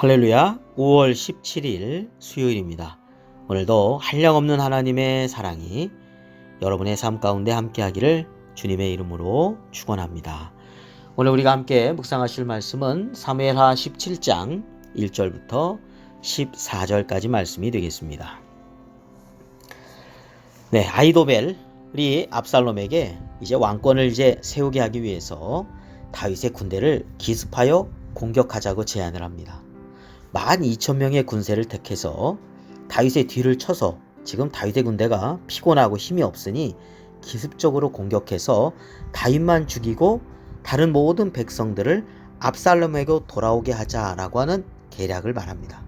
할렐루야 5월 17일 수요일입니다. 오늘도 한량없는 하나님의 사랑이 여러분의 삶 가운데 함께 하기를 주님의 이름으로 축원합니다. 오늘 우리가 함께 묵상하실 말씀은 사무엘하 17장 1절부터 14절까지 말씀이 되겠습니다. 네, 아이도벨이 압살롬에게 이제 왕권을 이제 세우게 하기 위해서 다윗의 군대를 기습하여 공격하자고 제안을 합니다. 12,000명의 군세를 택해서 다윗의 뒤를 쳐서 지금 다윗의 군대가 피곤하고 힘이 없으니 기습적으로 공격해서 다윗만 죽이고 다른 모든 백성들을 압살롬에게 돌아오게 하자라고 하는 계략을 말합니다.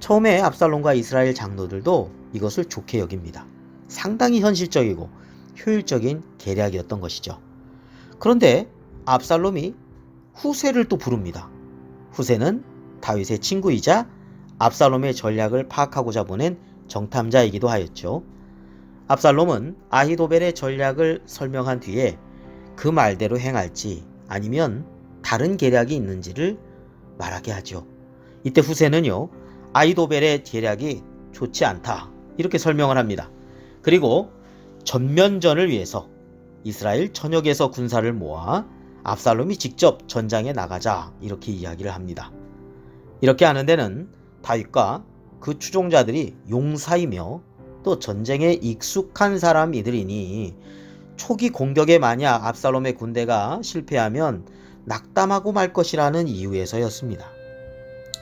처음에 압살롬과 이스라엘 장로들도 이것을 좋게 여깁니다. 상당히 현실적이고 효율적인 계략이었던 것이죠. 그런데 압살롬이 후세를 또 부릅니다. 후세는 다윗의 친구이자 압살롬의 전략을 파악하고자 보낸 정탐자이기도 하였죠. 압살롬은 아히도벨의 전략을 설명한 뒤에 그 말대로 행할지 아니면 다른 계략이 있는지를 말하게 하죠. 이때 후세는요, 아히도벨의 계략이 좋지 않다. 이렇게 설명을 합니다. 그리고 전면전을 위해서 이스라엘 전역에서 군사를 모아 압살롬이 직접 전장에 나가자 이렇게 이야기를 합니다. 이렇게 하는 데는 다윗과 그 추종자들이 용사이며 또 전쟁에 익숙한 사람이들이니 초기 공격에 만약 압살롬의 군대가 실패하면 낙담하고 말 것이라는 이유에서였습니다.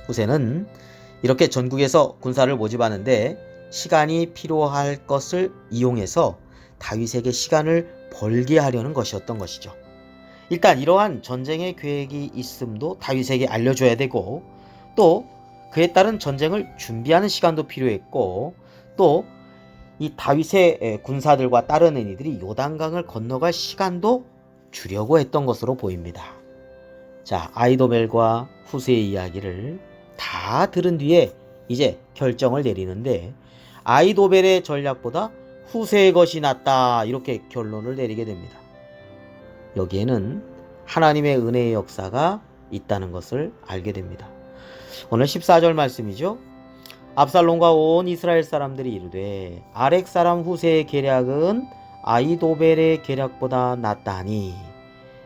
후세는 이렇게 전국에서 군사를 모집하는데 시간이 필요할 것을 이용해서 다윗에게 시간을 벌게 하려는 것이었던 것이죠. 일단 이러한 전쟁의 계획이 있음도 다윗에게 알려줘야 되고 또 그에 따른 전쟁을 준비하는 시간도 필요했고 또 이 다윗의 군사들과 따르는 이들이 요단강을 건너갈 시간도 주려고 했던 것으로 보입니다. 자, 아이도벨과 후세의 이야기를 다 들은 뒤에 이제 결정을 내리는데 아이도벨의 전략보다 후세의 것이 낫다 이렇게 결론을 내리게 됩니다. 여기에는 하나님의 은혜의 역사가 있다는 것을 알게 됩니다. 오늘 14절 말씀이죠. 압살롬과 온 이스라엘 사람들이 이르되 아렉 사람 후세의 계략은 아이도벨의 계략보다 낫다니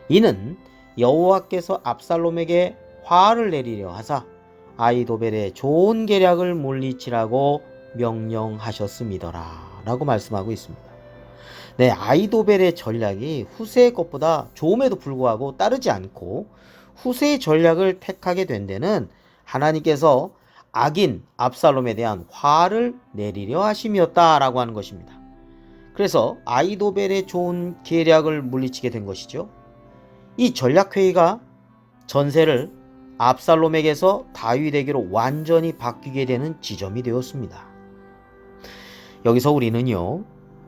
이는 여호와께서 압살롬에게 화를 내리려 하사 아이도벨의 좋은 계략을 물리치라고 명령하셨음이더라 라고 말씀하고 있습니다. 네, 아이도벨의 전략이 후세의 것보다 좋음에도 불구하고 따르지 않고 후세의 전략을 택하게 된 데는 하나님께서 악인 압살롬에 대한 화를 내리려 하심이었다라고 하는 것입니다. 그래서 아이도벨의 좋은 계략을 물리치게 된 것이죠. 이 전략회의가 전세를 압살롬에게서 다윗에게로 완전히 바뀌게 되는 지점이 되었습니다. 여기서 우리는요,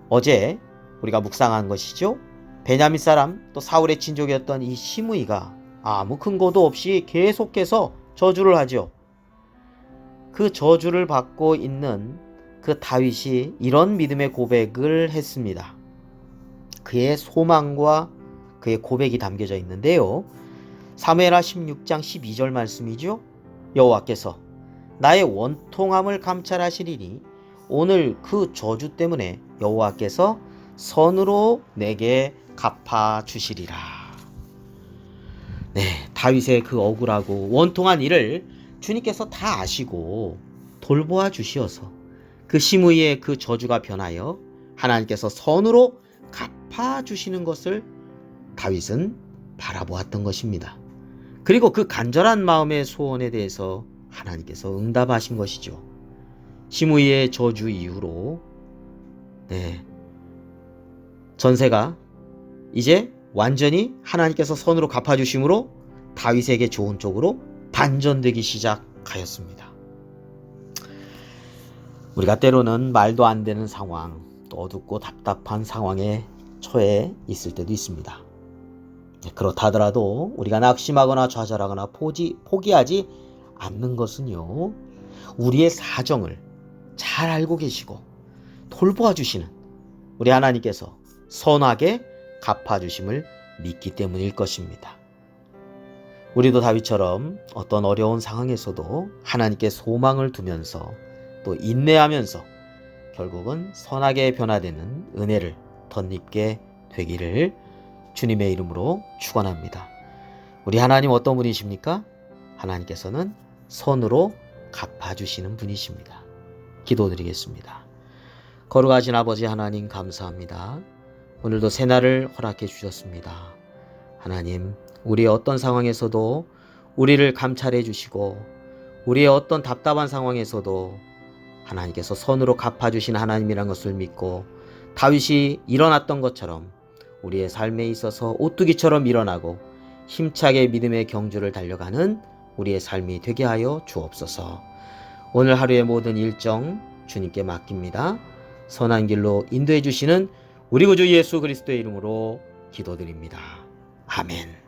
어제 우리가 묵상한 것이죠. 베냐민 사람 또 사울의 친족이었던 이 시므이가 아무 근거도 없이 계속해서 저주를 하죠. 그 저주를 받고 있는 그 다윗이 이런 믿음의 고백을 했습니다. 그의 소망과 그의 고백이 담겨져 있는데요. 사무엘하 16장 12절 말씀이죠. 여호와께서 나의 원통함을 감찰하시리니 오늘 그 저주 때문에 여호와께서 선으로 내게 갚아 주시리라. 네, 다윗의 그 억울하고 원통한 일을 주님께서 다 아시고 돌보아 주시어서 그 시므이의 그 저주가 변하여 하나님께서 선으로 갚아 주시는 것을 다윗은 바라보았던 것입니다. 그리고 그 간절한 마음의 소원에 대해서 하나님께서 응답하신 것이죠. 시므이의 저주 이후로 네. 전세가 이제 완전히 하나님께서 선으로 갚아 주심으로 다윗에게 좋은 쪽으로 반전되기 시작하였습니다. 우리가 때로는 말도 안 되는 상황, 또 어둡고 답답한 상황에 처해 있을 때도 있습니다. 네, 그렇다 하더라도 우리가 낙심하거나 좌절하거나 포기, 포기하지 않는 것은요, 우리의 사정을 잘 알고 계시고 돌보아 주시는 우리 하나님께서 선하게 갚아주심을 믿기 때문일 것입니다. 우리도 다윗처럼 어떤 어려운 상황에서도 하나님께 소망을 두면서 또 인내하면서 결국은 선하게 변화되는 은혜를 덧입게 되기를 주님의 이름으로 축원합니다. 우리 하나님 어떤 분이십니까? 하나님께서는 선으로 갚아주시는 분이십니다. 기도드리겠습니다. 거룩하신 아버지 하나님 감사합니다. 오늘도 새날을 허락해 주셨습니다. 하나님, 우리의 어떤 상황에서도 우리를 감찰해 주시고 우리의 어떤 답답한 상황에서도 하나님께서 선으로 갚아주신 하나님이란 것을 믿고 다윗이 일어났던 것처럼 우리의 삶에 있어서 오뚜기처럼 일어나고 힘차게 믿음의 경주를 달려가는 우리의 삶이 되게 하여 주옵소서. 오늘 하루의 모든 일정 주님께 맡깁니다. 선한 길로 인도해 주시는 우리 구주 예수 그리스도의 이름으로 기도드립니다. 아멘.